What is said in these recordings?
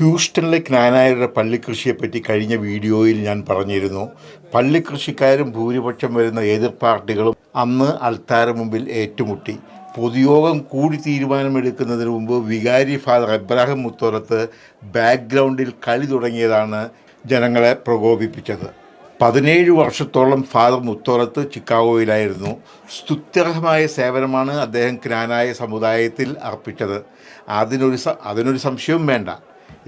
ഹ്യൂസ്റ്റണിലെ ജ്ഞാനായരുടെ പള്ളിക്കൃഷിയെപ്പറ്റി കഴിഞ്ഞ വീഡിയോയിൽ ഞാൻ പറഞ്ഞിരുന്നു. പള്ളിക്കൃഷിക്കാരും ഭൂരിപക്ഷം വരുന്ന എതിർ പാർട്ടികളും അന്ന് അൽത്താര മുമ്പിൽ ഏറ്റുമുട്ടി. പൊതുയോഗം കൂടി തീരുമാനമെടുക്കുന്നതിന് മുമ്പ് വികാരി ഫാദർ എബ്രാഹിം മുത്തോറത്ത് ബാക്ക്ഗ്രൗണ്ടിൽ കളി തുടങ്ങിയതാണ് ജനങ്ങളെ പ്രകോപിപ്പിച്ചത്. പതിനേഴ് വർഷത്തോളം ഫാദർ മുത്തോറത്ത് ചിക്കാഗോയിലായിരുന്നു. സ്തുത്യർഹമായ സേവനമാണ് അദ്ദേഹം ക്നാനായ സമുദായത്തിൽ അർപ്പിച്ചത്. അതിനൊരു അതിനൊരു സംശയവും വേണ്ട.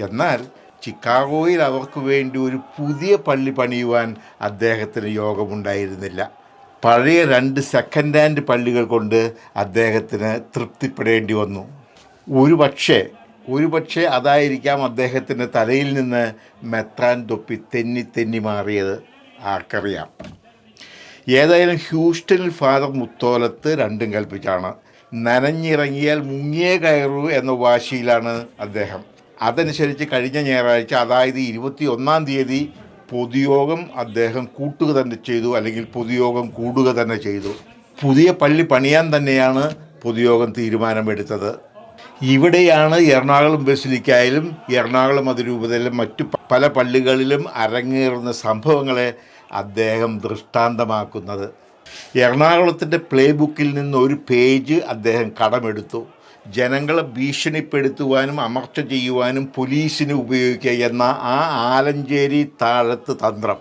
എന്നാൽ ചിക്കാഗോയിൽ അവർക്ക് വേണ്ടി ഒരു പുതിയ പള്ളി പണിയുവാൻ അദ്ദേഹത്തിന് യോഗമുണ്ടായിരുന്നില്ല. പഴയ രണ്ട് സെക്കൻഡ് ഹാൻഡ് പള്ളികൾ കൊണ്ട് അദ്ദേഹത്തിന് തൃപ്തിപ്പെടേണ്ടി വന്നു. ഒരു പക്ഷേ ഒരു പക്ഷേ അതായിരിക്കാം അദ്ദേഹത്തിന്റെ തലയിൽ നിന്ന് മെത്രാൻ തൊപ്പി തെന്നി തെന്നി മാറിയത്. ആർക്കറിയാം. ഏതായാലും ഹ്യൂസ്റ്റണിൽ ഫാദർ മുത്തോലത്ത് രണ്ടും കൽപ്പിച്ചാണ്. നനഞ്ഞിറങ്ങിയാൽ മുങ്ങിയേ കയറൂ എന്ന വാശിയിലാണ് അദ്ദേഹം. അതനുസരിച്ച് കഴിഞ്ഞ ഞായറാഴ്ച അതായത് ഇരുപത്തി ഒന്നാം തീയതി പൊതുയോഗം അദ്ദേഹം കൂട്ടുക തന്നെ ചെയ്തു അല്ലെങ്കിൽ പൊതുയോഗം കൂടുക തന്നെ ചെയ്തു. പുതിയ പള്ളി പണിയാൻ തന്നെയാണ് പൊതുയോഗം തീരുമാനമെടുത്തത്. ഇവിടെയാണ് എറണാകുളം ബസിലിക്കായാലും എറണാകുളം അതിരൂപതയിലും മറ്റു പല പള്ളികളിലും അരങ്ങേറുന്ന സംഭവങ്ങളെ അദ്ദേഹം ദൃഷ്ടാന്തമാക്കുന്നത്. എറണാകുളത്തിന്റെ പ്ലേ ബുക്കിൽ നിന്ന് ഒരു പേജ് അദ്ദേഹം കടമെടുത്തു. ജനങ്ങളെ ഭീഷണിപ്പെടുത്തുവാനും അമർച്ച ചെയ്യുവാനും പോലീസിന് ഉപയോഗിക്കുക എന്ന ആ ആലഞ്ചേരി താഴത്ത് തന്ത്രം.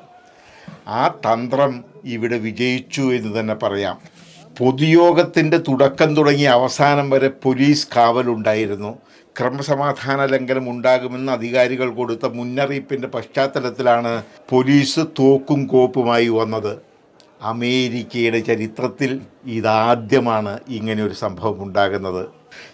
ആ തന്ത്രം ഇവിടെ വിജയിച്ചു എന്ന് തന്നെ പറയാം. പൊതുയോഗത്തിന്റെ തുടക്കം തുടങ്ങി അവസാനം വരെ പോലീസ് കാവലുണ്ടായിരുന്നു. ക്രമസമാധാന ലംഘനം ഉണ്ടാകുമെന്ന് അധികാരികൾ കൊടുത്ത മുന്നറിയിപ്പിന്റെ പശ്ചാത്തലത്തിലാണ് പോലീസ് തോക്കും കോപ്പുമായി വന്നത്. അമേരിക്കയുടെ ചരിത്രത്തിൽ ഇതാദ്യമാണ് ഇങ്ങനെ ഒരു സംഭവം ഉണ്ടാകുന്നത്.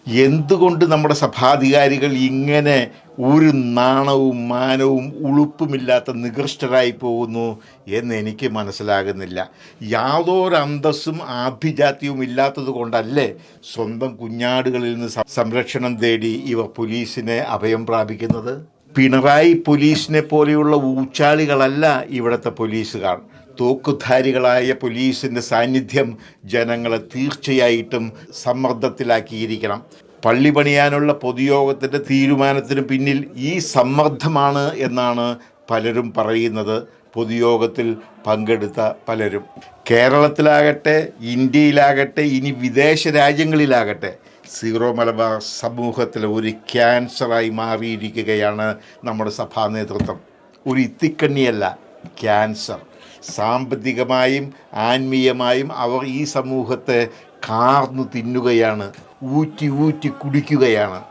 എന്തുകൊണ്ട് നമ്മുടെ സഭാധികാരികൾ ഇങ്ങനെ ഒരു നാണവും മാനവും ഉളുപ്പുമില്ലാത്ത നികൃഷ്ടരായി പോകുന്നു എന്ന് എനിക്ക് മനസ്സിലാകുന്നില്ല. യാതൊരു അന്തസ്സും ആഭിജാത്യവും ഇല്ലാത്തത് കൊണ്ടല്ലേ സ്വന്തം കുഞ്ഞാടുകളിൽ നിന്ന് സംരക്ഷണം തേടി ഇവ പോലീസിനെ അഭയം പ്രാപിക്കുന്നത്? പിണറായി പോലീസിനെ പോലെയുള്ള ഊച്ചാളികളല്ല ഇവിടുത്തെ പോലീസുകാർ. തോക്കുധാരികളായ പോലീസിന്റെ സാന്നിധ്യം ജനങ്ങളെ തീർച്ചയായിട്ടും സമ്മർദ്ദത്തിലാക്കിയിരിക്കണം. പള്ളി പണിയാനുള്ള പൊതുയോഗത്തിന്റെ തീരുമാനത്തിന് പിന്നിൽ ഈ സമ്മർദ്ദമാണ് എന്നാണ് പലരും പറയുന്നത്. പൊതുയോഗത്തിൽ പങ്കെടുത്ത പലരും. കേരളത്തിലാകട്ടെ ഇന്ത്യയിലാകട്ടെ ഇനി വിദേശ രാജ്യങ്ങളിലാകട്ടെ സീറോ മലബാർ സമൂഹത്തിലെ ഒരു ക്യാൻസറായി മാറിയിരിക്കുകയാണ് നമ്മുടെ സഭാ നേതൃത്വം. ഒരു ഇത്തിക്കണ്ണിയല്ല ക്യാൻസർ. സാമ്പത്തികമായും ആത്മീയമായും അവർ ഈ സമൂഹത്തെ കാർന്നു തിന്നുകയാണ് ഊറ്റി ഊറ്റി കുടിക്കുകയാണ്.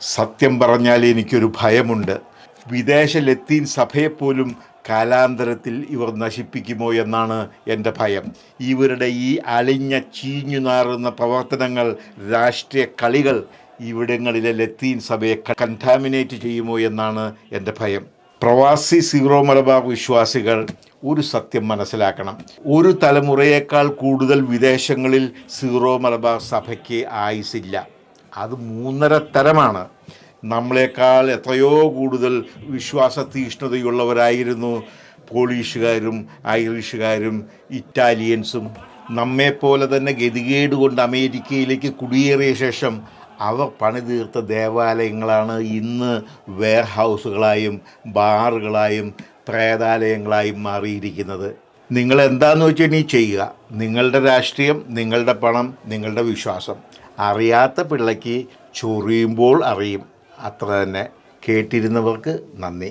സത്യം പറഞ്ഞാൽ എനിക്കൊരു ഭയമുണ്ട്. വിദേശ ലത്തീൻ സഭയെപ്പോലും കാലാന്തരത്തിൽ ഇവർ നശിപ്പിക്കുമോ എന്നാണ് എന്റെ ഭയം. ഇവരുടെ ഈ അലിഞ്ഞ ചീഞ്ഞു നാറുന്ന പ്രവർത്തനങ്ങൾ രാഷ്ട്രീയ കളികൾ ഇവിടങ്ങളിലെ ലത്തീൻ സഭയെ കണ്ടാമിനേറ്റ് ചെയ്യുമോ എന്നാണ് എന്റെ ഭയം. പ്രവാസി സീറോ മലബാർ വിശ്വാസികൾ ഒരു സത്യം മനസ്സിലാക്കണം. ഒരു തലമുറയേക്കാൾ കൂടുതൽ വിദേശങ്ങളിൽ സീറോ മലബാർ സഭയ്ക്ക് ആയുസില്ല അത് മൂന്നര തരമാണ്. നമ്മളെക്കാൾ എത്രയോ കൂടുതൽ വിശ്വാസ തീഷ്ണതയുള്ളവരായിരുന്നു പോളീഷുകാരും ഐറിഷുകാരും ഇറ്റാലിയൻസും. നമ്മെപ്പോലെ തന്നെ ഗതികേട് കൊണ്ട് അമേരിക്കയിലേക്ക് കുടിയേറിയ ശേഷം അവർ പണിതീർത്ത ദേവാലയങ്ങളാണ് ഇന്ന് വെയർഹൗസുകളായും ബാറുകളായും പ്രേതാലയങ്ങളായും മാറിയിരിക്കുന്നത്. നിങ്ങൾ എന്താണെന്ന് വെച്ചാൽ നീ ചെയ്യുക. നിങ്ങളുടെ രാഷ്ട്രീയം നിങ്ങളുടെ പണം നിങ്ങളുടെ വിശ്വാസം അറിയാത്ത പിള്ളയ്ക്ക് ചൊറിയുമ്പോൾ അറിയും. അത്ര തന്നെ. കേട്ടിരുന്നവർക്ക് നന്ദി.